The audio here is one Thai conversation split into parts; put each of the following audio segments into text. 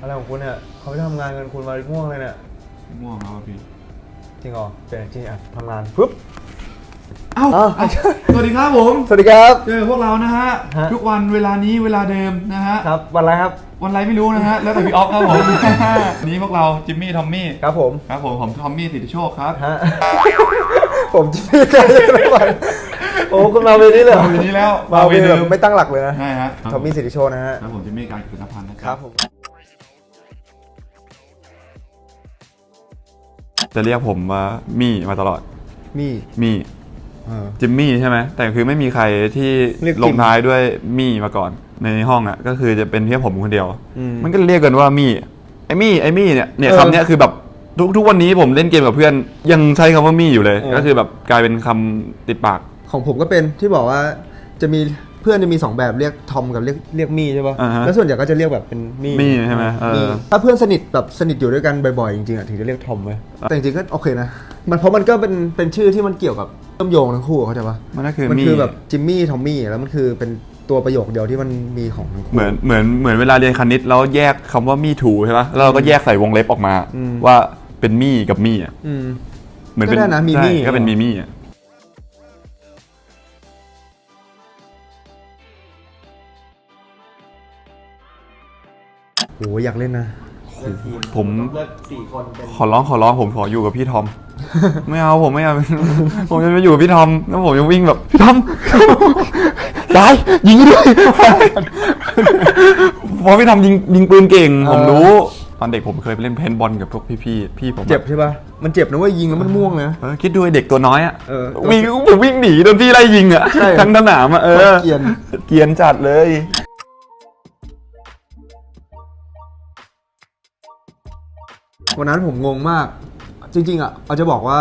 อะไรของคุณเนี่ยเขาไปทำงานกันคุณมาง่วงเลยเนี่ยง่วงแล้วอะพี่ จริงเหรอเป็นจริงอะทำงานปุ๊บ เอ้าอ้าวเอ้าสวัสดีครับผมสวัสดีครับ เจอพวกเรานะฮะ ฮะ ทุกวันเวลานี้เวลาเดิมนะฮะ ครับวันอะไรครับ วันไรไม่รู้นะฮะ แล้วแต่พี่ออฟครับผมนี้พวกเราจิมมี่ทอมมี่ ครับผมครับผมผมทอมมี่สิทธิโชคครับ ฮะ ผมจะไม่ได้ไม่ไหวโอ้คุณมาเวรนี้เลยหรอมาเวรนี้แล้วมาเวรมาเวรเดิแบบมไม่ตั้งหลักเลยนะใช่ฮะทอมมี่สิทธิโชคนะฮะครับผมจิมมี่การกิจพันธ์นะคครับผมจะเรียกผมว่ามี่มาตลอด มี่มี่เออจิมมี่ใช่ไหมแต่คือไม่มีใครที่เรียกจิมลงท้ายด้วยมี่มาก่อน ในห้องอะ ก็คือจะเป็นแค่ผมคนเดียวอืมมันก็เรียกกันว่ามี่ไอ้มี่ไอ้มี่เนี่ยเนี่ยเออคำเนี้ยคือแบบทุกทุกวันนี้ผมเล่นเกมกับเพื่อน ยังใช้คำว่ามี่อยู่เลยเออก็คือแบบกลายเป็นคำติดปาก ของผมก็เป็นที่บอกว่าจะมีเพื่อนจะมีสองแบบเรียกทอมกับเรียกเรียกมี่ใช่ป่ะอ่าฮะแล้วส่วนใหญ่ก็จะเรียกแบบเป็นมี่มี่ใช่ไหมเออ มี่ถ้าเพื่อนสนิทแบบสนิทอยู่ด้วยกันบ่อยๆจริงๆอะถึงจะเรียกทอมไว้ยแต่จริงๆก็โอเคนะมันเพราะมันก็เป็นเป็นชื่อที่มันเกี่ยวกับเชื่อมโยงทั้งคู่เข้าใจปะมันก็คือมันมี่ คือแบบจิมมี่ทอมมี่แล้วมันคือเป็นตัวประโยคเดียวที่มันมีของทั้งคู่ เหมือนเหมือนเหมือนเวลาเรียนคณิตแล้วแยกคำว่ามี่ถูใช่ปะแล้วเราก็แยกใส่วงเล็บออกมา อืม ว่าเป็นมี่กับมี่อะอืม เหมือนเป็นก็ได้นะมีใช่มี่ก็เป็นมีมี่อะ โหอยากเล่นนะผม เลือกสี่คนเป็นขอร้องขอร้องผมขออยู่กับพี่ทอม ไม่เอาผมไม่เอา ผมจะไปอยู่กับพี่ทอมแล้วผมจะวิ่งแบบพี่ทอมได้ยิงด้วยเพราะพี่ทอมยิงยิงปืนเก่ง ผมรู้ ตอนเด็กผมเคยไปเล่นเพนบอลกับพวกพี่ๆพี่ผมอะเจ็บใช่ปะมันเจ็บนะเว่ายิงแล้วมันม่วงเลยนะ เออคิดดูไอ้เด็กตัวน้อยอะเออวิ่งผมวิ่งหนีโดนพี่ไล่ยิงอะใช่ทั้งสนามอะเออเกรียน เกรียนจัดเลย วันนั้นผมงงมาก จริง ๆอะเอาจะบอกว่า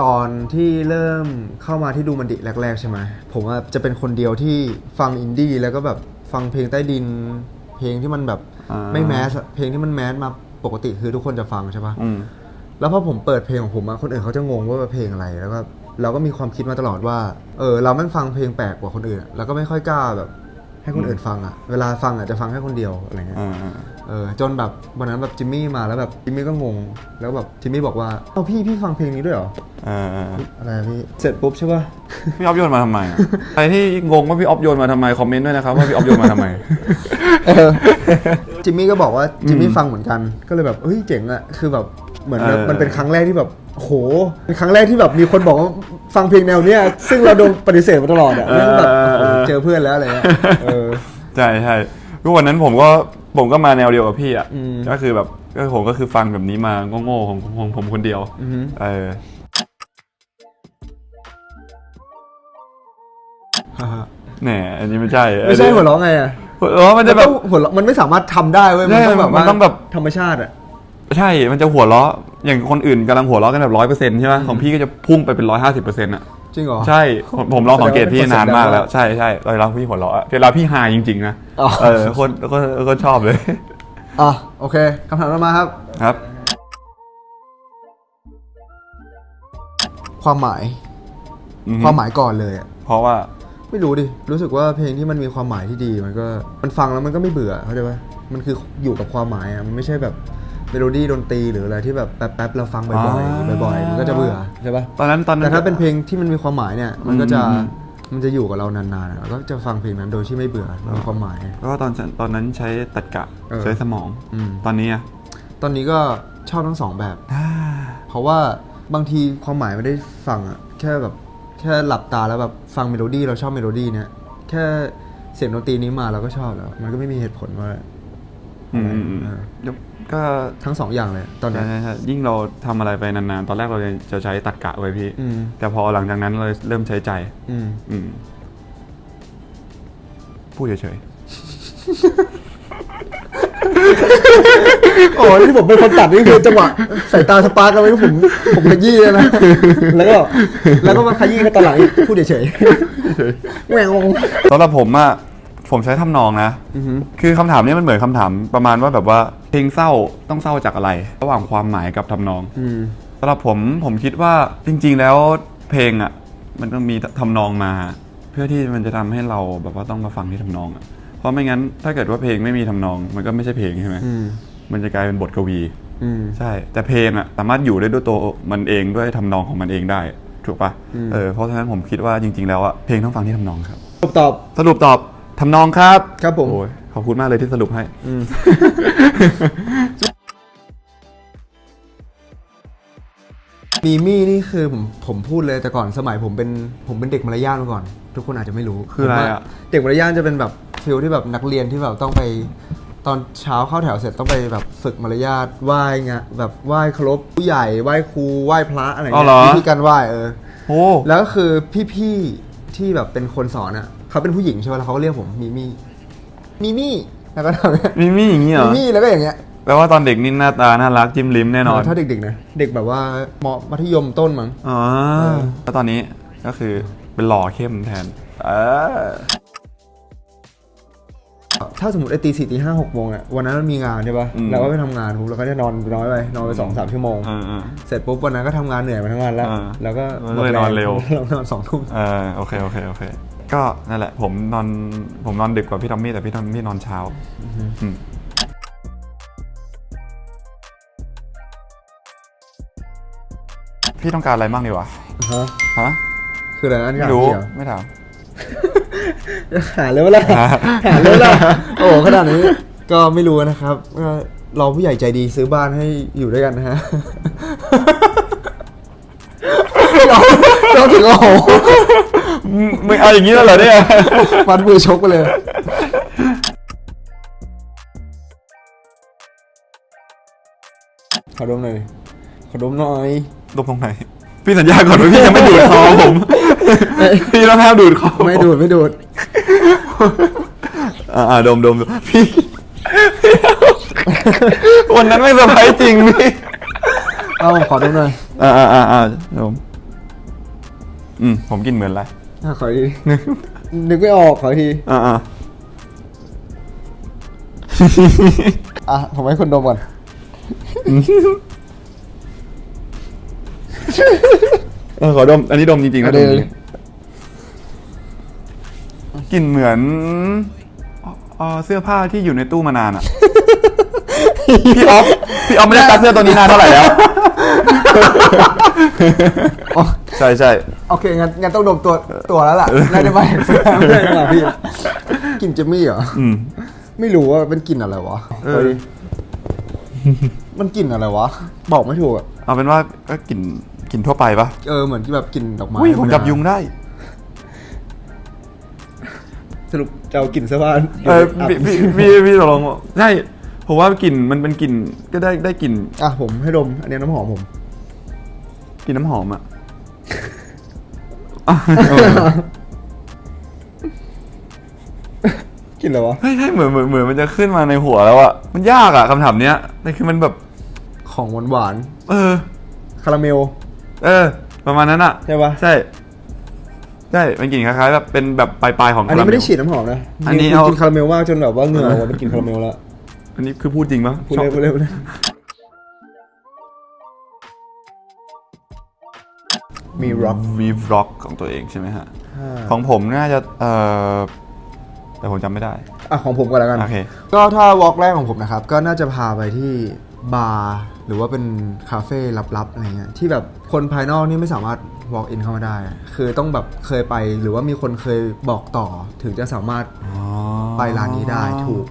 ตอนที่เริ่มเข้ามาที่ดูมันดิแรก ๆ ใช่ไหมผมว่าจะเป็นคนเดียวที่ฟังอินดี้แล้วก็แบบฟังเพลงใต้ดิน เพลงที่มันแบบอ่าไม่แมสอะเพลงที่มันแมสมาปกติคือทุกคนจะฟังใช่ปะอืมแล้วพอผมเปิดเพลงของผมอะคนอื่นเขาจะงงว่าเพลงอะไรแล้วก็เราก็มีความคิดมาตลอดว่า เออ เราแม่งฟังเพลงแปลกกว่าคนอื่นอะแล้วก็ไม่ค่อยกล้าแบบ ให้คนอื่นฟังอะเวลาฟังอะจะฟังแค่คนเดียวอะไรเงี้ยอ่า เออจนแบบวันนั้นแบบจิมมี่มาแล้วแบบจิมมี่ก็งงแล้วแบบจิมมี่บอกว่าเอ้าพี่พี่ฟังเพลงนี้ด้วยเหรอเออเอออะไรอะพี่เสร็จปุ๊บใช่ป่ะพี่ออฟโยนมาทำไมอะใครที่งงว่าพี่ออฟโยนมาทำไมคอมเมนต์ด้วยนะครับว่าพี่ออฟโยนมาทำไมจิมมี่ก็บอกว่าจิมมี่ฟังเหมือนกันก็เลยแบบเฮ้ยเจ๋งอะคือแบบเหมือนแบบเออ มันเป็นครั้งแรกที่แบบโหเป็นครั้งแรกที่แบบมีคนบอกว่าฟังเพลงแนวเนี้ยซึ่งเราโดนปฏิเสธมาตลอดอะแม่งแบบโอ้โหเจอเพื่อนแล้วอะไรเงี้ยเออ ใช่ใช่ก็วันนั้นผมก็ ผมก็มาแนวเดียวกับพี่อะอืม ก็คือแบบก็ผมก็คือฟังแบบนี้มาโง่ๆของของผมคนเดียว อือหือเออ แหนอันนี้ไม่ใช่ไม่ใช่หัวเราะไงอะหัวเราะมันจะแบบต้องหัวเราะมันไม่สามารถทำได้เว้ยมันต้องแบบใช่ว่ามันต้องแบบ ธรรมชาติอะใช่ มันจะหัวเราะอย่างคนอื่นกำลังหัวเราะกันแบบร้อยเปอร์เซ็นต์ใช่ไหมของพี่ก็จะพุ่งไปเป็นร้อยห้าสิบเปอร์เซ็นต์อะ จริงเหรอ ใช่ผมผมลองสังเกตพี่แสดงว่าเป็นคนนานมากแล้วเสียงดังใช่ใช่เวลาพี่หัวเราะอะเวลาพี่ฮาจริง ๆ นะอ๋อ เออคนคนคนชอบเลย อะโอเคคำถามต่อมาครับ ครับ ความหมายอือฮึ ความหมายก่อนเลยอะเพราะว่า ไม่รู้ดิรู้สึกว่าเพลงที่มันมีความหมายที่ดีมันก็มันฟังแล้วมันก็ไม่เบื่อเข้าใจปะมันคืออยู่กับความหมายอะมันไม่ใช่แบบเม โลดี้ดนตรีหรืออะไรที่แบบแป๊บๆเราฟังบ่อยอ่าๆบ่อยๆมันก็จะเบื่อใช่ปะตอนนั้นตอนนั้นแต่ถ้าเป็นเพลงที่มันมีความหมายเนี่ยมันก็จะมันจะอยู่กับเรานานๆแล้วก็จะฟังเพลงนั้นโดยที่ไม่เบื่อมีความหมายก็ตอนตอนนั้นใช้ตัดกะใช้สมองตอนนี้อะตอนนี้ก็ชอบทั้งสองแบบเพราะว่าบางทีความหมายไม่ได้ฟังอะแค่แบบแค่หลับตาแล้วแบบฟังเมโลดี้เราชอบเมโลดี้เนี่ยแค่เสียงดนตรีนี้มาเราก็ชอบแล้ว มันก็ไม่มีเหตุผลว่า อืมอืมอืมเออเดี๋ยวก็ทั้งสองอย่างเลยตอนใช่เนี้ยใช่ใช่ยิ่งเราทำอะไรไปนานๆ ตอนแรกเราจะใช้ตัดกะไว้พี่อืมแต่พอหลังจากนั้นเราเริ่มใช้ใจอืมอืมพูดเฉยโอ้ที่ผมเป็นคนตัดนี่คือจังหวะสายตาสปาร์กกันไว้ผมผมขยี้เลยนะ แล้วก็แล้วก็มาขยี้แค่ตอนหลังอีกพูดเฉยๆแหวงงๆสำหรับผมอะ ผมใช้ทำนองนะ อือหือคือคำถามนี้มันเหมือนคำถามประมาณว่าแบบว่าเพลงเศร้าต้องเศร้าจากอะไร ระหว่างความหมายกับทำนองอืม สำหรับผมผมคิดว่าจริง ๆ แล้วเพลงอะ มันต้องมีทำนองมา เพื่อที่มันจะทำให้เราแบบว่าต้องมาฟังที่ทำนองอะเพราะไม่งั้นถ้าเกิดว่าเพลงไม่มีทำนอง มันก็ไม่ใช่เพลงใช่ไหมอืม มันจะกลายเป็นบทกวี อืม ใช่ แต่เพลงอะสามารถอยู่ได้ด้วยตัวมันเองด้วยทำนองของมันเองได้ ถูกปะอืมเออเพราะฉะนั้นผมคิดว่าจริง ๆ แล้วอะเพลงต้องฟังที่ทำนองครับ ตอบตอบสรุปตอบ ทำนองครับครับผม โอ้ยขอบคุณมากเลยที่สรุปให้อืมมีมี่นี่คือผมผมพูดเลยแต่ก่อนสมัยผมเป็นผมเป็นเด็กมารยาทมาก่อน ทุกคนอาจจะไม่รู้คืออะไรผมว่าอะเด็กมารยาทจะเป็นแบบฟิลที่แบบนักเรียนที่แบบต้องไป ตอนเช้าเข้าแถวเสร็จต้องไปแบบฝึกมารยาทไหว้เงี้ยแบบไหว้เคารพผู้ใหญ่ไหว้ครูไหว้พระอะไรอ๋อเงี้เหรอยวิธีการไหว้เออ โอ้ แล้วก็คือพี่ๆที่แบบเป็นคนสอนอะ เขาเป็นผู้หญิงใช่ไหมแล้วเขาก็เรียกผมมีมี่มีมี่แล้วก็ทำอย่างเงี้ยมีมี่อย่างนี้เหรมีอมี่แล้วก็อย่างเงี้ยแปลว่าตอนเด็กนี่หน้าตาน่ารักจิ้มลิ้มแน่นอนถ้าเด็กๆนะเด็กแบบว่ามมัธยมต้นมั้ง อ๋อเออแล้วตอนนี้ก็คือเป็นหล่อเข้มแทนเออถ้าสมมติไอ้ตีสี่ตีห้าหกโมงอะวันนั้นมันมีงานใช่ปะเราก็ไปทำงานปุ๊บเราก็จะนอนน้อยไปนอนไปสองสามชั่วโมง เออเออ เสร็จปุ๊บวันนั้นก็ทำงานเหนื่อยมาทั้งวันแล้ว อ่าแล้วก็ก็เลยนอนเร็ว เรานอนสองทุ่มเออโอเคโอเคโอเค ก็นั่นแหละผมนอนผมนอนดึกกว่าพี่ทอมมี่แต่พี่ทอมมี่นอนเช้าอืมพี่ต้องการอะไรบ้างดีวะฮะฮะคืออะไรนั่นไม่อย่างรู้นี้เหรอไม่ถาม หาเร็วละหาเร็วละโอ้โหขนาดนี้ก็ไม่รู้นะครับก็รอผู้ใหญ่ใจดีซื้อบ้านให้อยู่ด้วยกันนะฮะเราเราถึงโอ้โห มึงเอาอย่างนี้แล้วเหรอเนี่ย มัดมือชกไปเลย ขอดมหน่อยขอดมหน่อยดมตรงไหน พี่สัญญาก่อนว่าพี่ยังไม่ดูดคอผม พี่ต้องห้ามดูดคอไม่ดูดไม่ดูด อ่าอ่าดมดมดมพี่วันนั้นไม่เซอร์ไพรส์จริงพี่เอาขอดมหน่อย อ่าอ่าอ่าอ่าดมอืมผมกินเหมือนอะไร อะขออีกทีนึกไม่ออกขออีกทีอ่าอ่าอะผมให้คนดมก่อนเออขอดม อันนี้ดมจริงๆนะดมจริงๆกลิ่นเหมือนเอ่อเสื้อผ้าที่อยู่ในตู้มานานอะ พี่ออฟพี่ออฟไม่ได้ตัดเสื้อตัวนี้นานเท่าไหร่แล้ว ใช่ใช่โอเคงั้นงั้นต้องดมตัวตัวแล้วล่ะน่าจะไม่เห็นเสื้อไม่ได้หรอพี่กลิ่นเจมี่เหรออืมไม่รู้ว่าเป็นกลิ่นอะไรวะเออเฮ้ยมันกลิ่นอะไรวะ บอกไม่ถูกอะเอาเป็นว่าก็กลิ่นกลิ่นทั่วไปปะเออเหมือนที่แบบกลิ่นดอกไม้อุ้ยผมจับยุงได้สรุปจะเอากลิ่นเสื้อผ้าเออพี่พี่พี่พี่ตกลงว่าใช่ผมว่ากลิ่นมันเป็นกลิ่นก็ได้ได้กลิ่นอะผมให้ดม อันนี้น้ำหอมผมกลิ่นน้ำหอมอะอะเออ กลิ่นอะไรวะเฮ้ยเฮ้ยเหมือนเหมือนเหมือนมันจะขึ้นมาในหัวแล้วอะมันยากอะคำถามเนี้ยแต่คือมันแบบ ของหวานหวานเออ ๆคาราเมล เออ ประมาณนั้นอะใช่ปะ ใช่ใช่เป็นกลิ่นคล้ายๆแบบเป็นแบบปลายๆของอันนี้คาราเมล ไม่ได้ฉีดน้ำหอมนะอันนี้จริงๆเอากินคาราเมลมากจนแบบว่าเหงื่อออกมาเป็นกลิ่นคาราเมลแล้วอันนี้คือพูดจริงปะพูดเร็วพูดเร็วพูดเร็ว มีร็อกมีวล็อกของตัวเองใช่ไหมฮะ ของผมน่าจะเออแต่ผมจำไม่ได้ อะของผมก่อนแล้วกันโอเค ก็ถ้าวอล์กแรกของผมนะครับ ก็น่าจะพาไปที่บาร์หรือว่าเป็นคาเฟ่ลับๆอะไรเงี้ยที่แบบคนภายนอกนี่ไม่สามารถ walk in เข้ามาได้ คือต้องแบบเคยไปหรือว่ามีคนเคยบอกต่อถึงจะสามารถไปร้านนี้ได้ถูก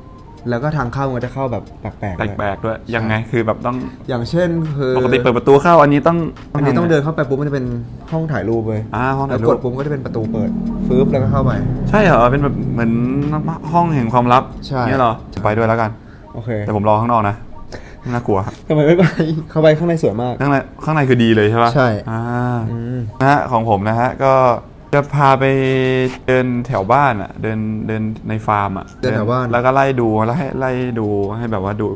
แล้วก็ทางเข้ามันก็จะเข้าแบบแปลกๆด้วยแปลกๆด้วยยังไงคือแบบต้องอย่างเช่นคือปกติเปิดประตูเข้าอันนี้ต้องอันนี้ต้องเดินเข้าไปปุ๊บมันจะเป็นห้องถ่ายรูปเลยอ่าห้องแล้ถ่ายวรูกปดปุ๊บก็จะเป็นประตูเปิดฟืบแล้วก็เข้าไป ใช่เหรอเป็นแบบเหมือนห้องแห่งความลับใช่เนี่ยเหรอจะไปด้วยแล้วกันโอเคแต่ผมรอข้างนอกนะไม่น่ากลัวครับทำไมไม่ไปเข้าไปข้างในสวยมากข้างในข้างในคือดีเลยใช่ปะใช่อ่าอืมนะฮะของผมนะฮะก็ จะพาไปเดินแถวบ้านอะ เดินเดินในฟาร์มอะเดินแถวบ้าน แล้วก็ไล่ดูแล้วให้ไล่ดูให้แบบว่าดู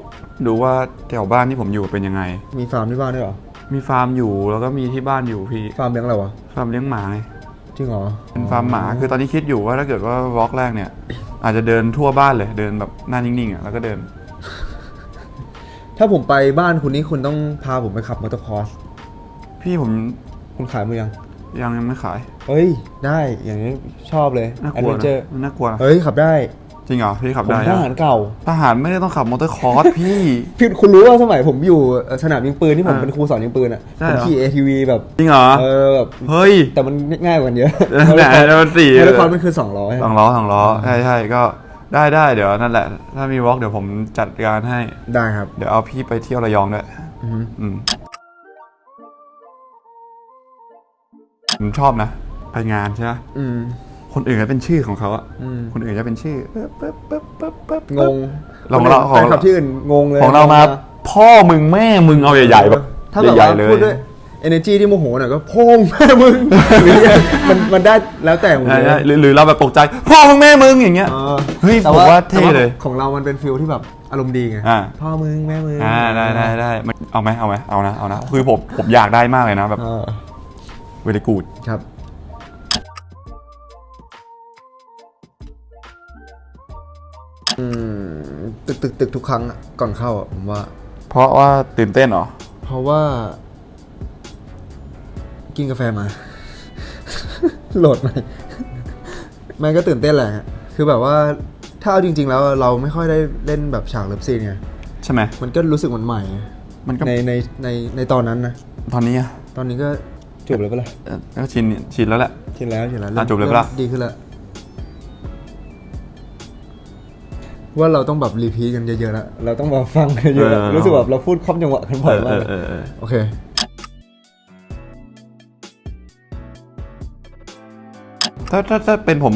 ดูว่าแถวบ้านที่ผมอยู่เป็นยังไง มีฟาร์มที่บ้านด้วยเหรอ มีฟาร์มอยู่แล้วก็มีที่บ้านอยู่พี่ฟาร์มเลี้ยงอะไรวะ ฟาร์มเลี้ยงหมาไงจริงเหรอเป็นฟาร์มหมาคือตอนนี้คิดอยู่ว่าถ้าเกิดว่าวอล์กแรกเนี่ย อาจจะเดินทั่วบ้านเลยเดินแบบหน้านิ่งๆอะแล้วก็เดิน ถ้าผมไปบ้านคุณนี่คุณต้องพาผมไปขับมอเตอร์คอร์สพี่ผมคุณขายมือยัง ยังยังไม่ขาย เฮ้ย ได้อย่างนี้ชอบเลยน่ากแอดลัวเวนเจอร์นะน่ากลัวนะเฮ้ย ขับได้จริงเหรอพี่ขับผมได้ทอะหารเก่า ทหารไม่ได้ต้องขับมอเตอร์คอร์สพี่ พี่คุณรู้ว่าสมัยผมอยู่เอ่อสนามยิงปืนที่ผมอ่าเป็นครูสอนยิงปืนอะใช่ผมเหรอ ขี่ ATV แบบจริงเหรอเออแบบเฮ้ย แต่มันง่ายกว่ากันเยอะเออไหนแล้วมันสี่มอเตอร์คอร์สมันคือสองร้อยสองล้อสองล้อใช่ใช่ก็ได้ได้เดี๋ยวนั่นแหละ ถ้ามีวอล์กเดี๋ยวผมจัดการให้ ได้ครับ เดี๋ยวเอาพี่ไปเที่ยวระยองด้วยอือฮึอืม ผมชอบนะ ไปงานใช่ไหมอืม คนอื่นก็เป็นชื่อของเขาอะอืม คนอื่นจะเป็นชื่อปึ๊บปึ๊บปึ๊บปึ๊บปึ๊บงงของเราของแฟนคลับที่อื่นงงเลยของเรามาพ่อมึงแม่มึงเอาใหญ่ๆแบบถ้าแบบใหญ่ว่าๆเลย พูดด้วย energy ที่โมโหหน่อยก็โพ่งแม่มึงหรือยังมันมันได้แล้วแต่ผมใช่เลยใช่หรือหรือเราแบบตกใจ พ่อมึงแม่มึงอย่างเงี้ย เออเฮ้ยแต่ผมว่าเท่แต่เลยของเรามันเป็นฟิลที่แบบอารมณ์ดีไงอ่า พ่อมึงแม่มึงอ่าได้ได้ได้มันเอาไหมเอาไหมเอานะเอานะคือผมผมอยากได้มากเลยนะแบบ เออ เวลกูดครับ อืมตึกตึกตึกทุกครั้งอะก่อนเข้าอะผมว่า เพราะว่าตื่นเต้นเหรอ เพราะว่า กินกาแฟมา โหลดมามันก็ตื่นเต้นแหละฮะคือแบบว่าถ้าเอาจริง ๆ แล้วเราไม่ค่อยได้เล่นแบบฉากเลิฟซีนไงใช่ไหมมันก็รู้สึกมันใหม่ไงมันก็ในในในในตอนนั้นนะ ตอนนี้อะตอนนี้ก็ จบแล้วปะล่ะเอ่อก็ชินชินแล้วแหละ ชินแล้วชินแล้วอะจบเลยปะล่ะดีขึ้นแล้วว่าเราต้องแบบรีพีทกันเยอะๆแล้วเราต้องแบบฟังกันเยอะๆแล้วรู้สึกแบบเราพูดคล่อมจังหวะกันบ่อยมากเออเออเออ โอเค ถ้าถ้าถ้าเป็นผม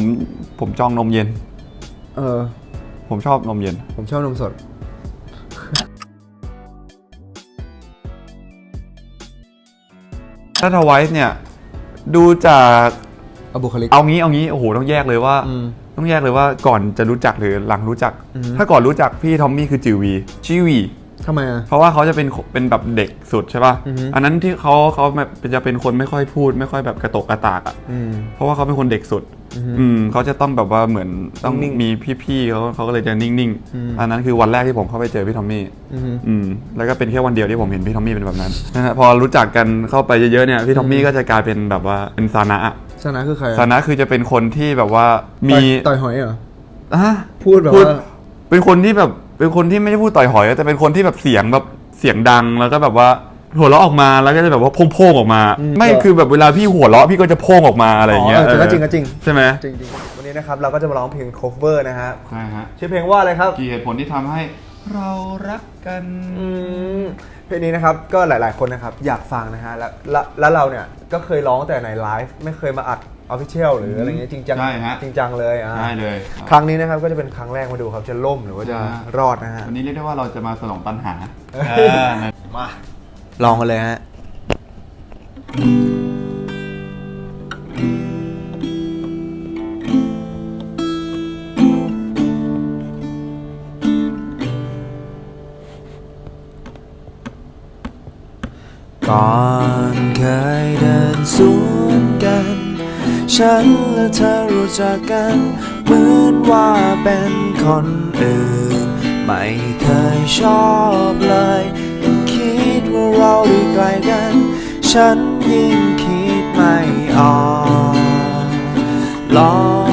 ผมจองนมเย็น เออ ผมชอบนมเย็น ผมชอบนมสด ถ้าทวายเนี่ย ดูจากเอาบุคลิก เอางี้เอางี้โอ้โหต้องแยกเลยว่า อืมต้องแยกเลยว่าก่อนจะรู้จักหรือหลังรู้จัก อือฮึถ้าก่อนรู้จักพี่ทอมมี่คือจิววีจิวี ทำไมอะ เพราะว่าเขาจะเป็นเป็นแบบเด็กสุดใช่ป่ะ อือฮึ อันนั้นที่เขาเขาแบบจะเป็นคนไม่ค่อยพูด ไม่ค่อยแบบกระตกกระตากอะ อืม เพราะว่าเขาเป็นคนเด็กสุดอือฮึอืมเขาจะต้องแบบว่าเหมือนต้องนิ่งๆมีพี่ๆเขาเขาก็เลยจะนิ่งอืม ๆ อันนั้นคือวันแรกที่ผมเข้าไปเจอพี่ทอมมี่ อืม อืม แล้วก็เป็นแค่วันเดียวที่ผมเห็นพี่ทอมมี่เป็นแบบนั้นนะฮะ พอรู้จักกันเข้าไปเยอะๆเนี่ย พี่ทอมมี่ก็จะกลายเป็นแบบว่าเป็นซานะอะชนะคือใครอะซานะคือจะเป็นคนที่แบบว่ามีต่อยต่อยหอยเหรออะพูดแบบว่า เป็นคนที่แบบ เป็นคนที่ไม่ได้พูดต่อยหอยแต่เป็นคนที่แบบเสียงแบบเสียงดังแล้วก็แบบว่าหัวเราะออกมาแล้วก็จะแบบว่าโพ่งๆออกมาอืมไม่คือแบบเวลาพี่หัวเราะพี่ก็จะโพ่งออกมาอะไรอย่างเงี้ยอ๋อเออก็จริงก็จริงใช่ไหมจริงๆวันนี้นะครับเราก็จะมาร้องเพลง cover นะฮะใช่ฮะชื่อเพลงว่าอะไรครับกี่เหตุผลที่ทำให้เรารักกันอืมเพลงนี้นะครับก็หลาย ๆคนนะครับอยากฟังนะฮะแล้วแล้วแล้วเราเนี่ยก็เคยร้องแต่ในไลฟ์ไม่เคยมาอัด ออฟฟิเชียลหรืออะไรเงี้ยจริงจังใช่ฮะ จริงจังเลยอะได้เลย ครั้งนี้นะครับก็จะเป็นครั้งแรกมาดูครับจะล่มหรือว่าจะอ่ารอดนะฮะวันนี้เรียกได้ว่าเราจะมาสนองตันหา มาลองกันเลยฮะ ฉันและเธอรู้จักกันเหมือนว่าเป็นคนอื่น ไม่เคยชอบเลยยิ่งคิดว่าเราดีไกลกัน ฉันยิ่งคิดไม่ออกลอง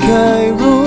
ไม่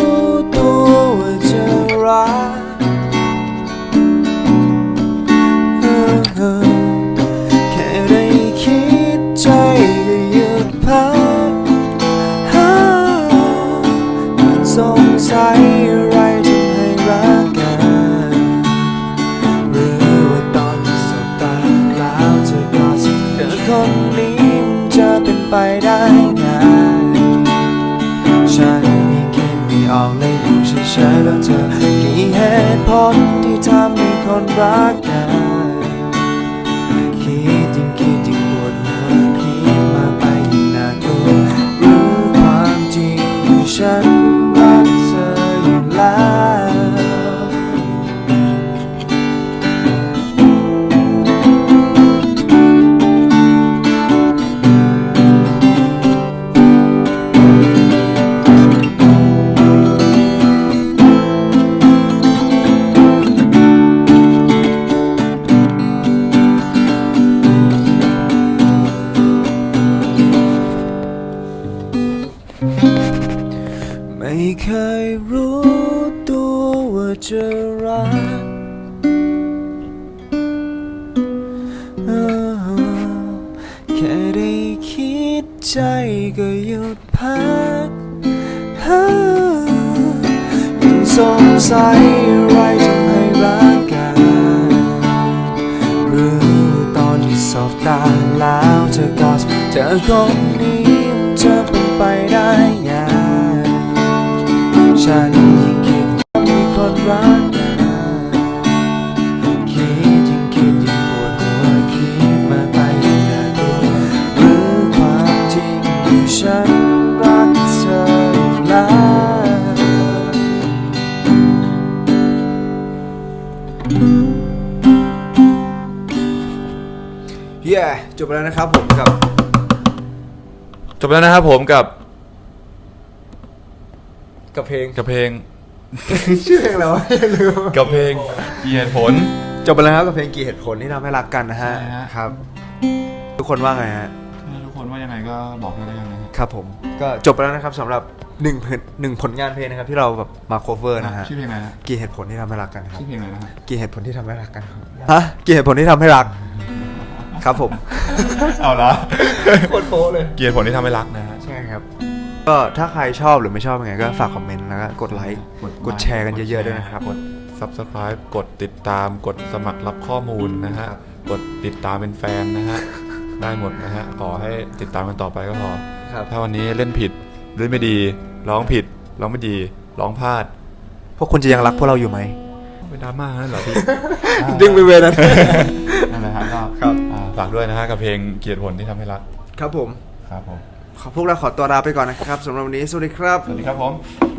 คนรักกันคิดยิ่งคิดยิ่งปวดหัวคิดมาไปยิ่งน่ากลัวรู้ความจริงคือฉัน จะรักแค่ได้คิดใจก็หยุดพักยังสงสัยอะไรทำให้รักกันหรือตอนที่สอบตาแล้วเธอก็เจอคนนี้มันจะเป็นไปได้ยังฉัน รักกันคิดยิ่งคิดยิ่งปวดหัวคิดมากไปยิ่งน่ากลัวหรือความจริงคือฉันรักเธอแล้วเย้จบไปแล้วนะครับผมกับ จบแล้วนะครับผมกับกับเพลง กับเพลง ชื่อเพลงอะไรวะลืมกับเพลงเหตุผล จบไปแล้วนะครับกับเพลงกี่เหตุผลที่ทำให้รักกันนะฮะใช่ฮะ ครับ ทุกคนว่าไงฮะทุกคนว่ายังไงก็บอกด้วยแล้วกันนะฮะครับผมก็จบไปแล้วนะครับสำหรับหนึ่งเพลงหนึ่งผลงานเพลงนะครับที่เราแบบมา cover นะฮะชื่อเพลงอะไรนะกี่เหตุผลที่ทำให้รักกันครับ ชื่อเพลงอะไรนะฮะกี่เหตุผลที่ทำให้รักกันครับฮะกี่เหตุผลที่ทำให้รัก ครับผม เอาละ โคตรโป๊เลย เกียรติผลที่ทำให้รักนะฮะใช่ครับ ก็ถ้าใครชอบหรือไม่ชอบยังไงก็ฝากคอมเมนต์แล้วก็กดไลค์กดแชร์กันเยอะๆด้วยนะครับ กด subscribe กดติดตามกดสมัครรับข้อมูลนะฮะ กดติดตามเป็นแฟนนะฮะ ได้หมดนะฮะ ขอให้ติดตามกันต่อไปก็พอครับ ถ้าวันนี้เล่นผิดเล่นไม่ดี ร้องผิด ร้องไม่ดี ร้องพลาดพวกคุณจะยังรักพวกเราอยู่ไหมเป็นดราม่านั่นเหรอพี่ ดึงไปเวนั้น นั่นแหละฮะก็ครับ อ่าฝากด้วยนะฮะกับเพลงเกียรติผลที่ทำให้รักครับผม ครับผม ขอพวกเราขอตัวลาไปก่อนนะครับสำหรับวันนี้สวัสดีครับ สวัสดีครับผม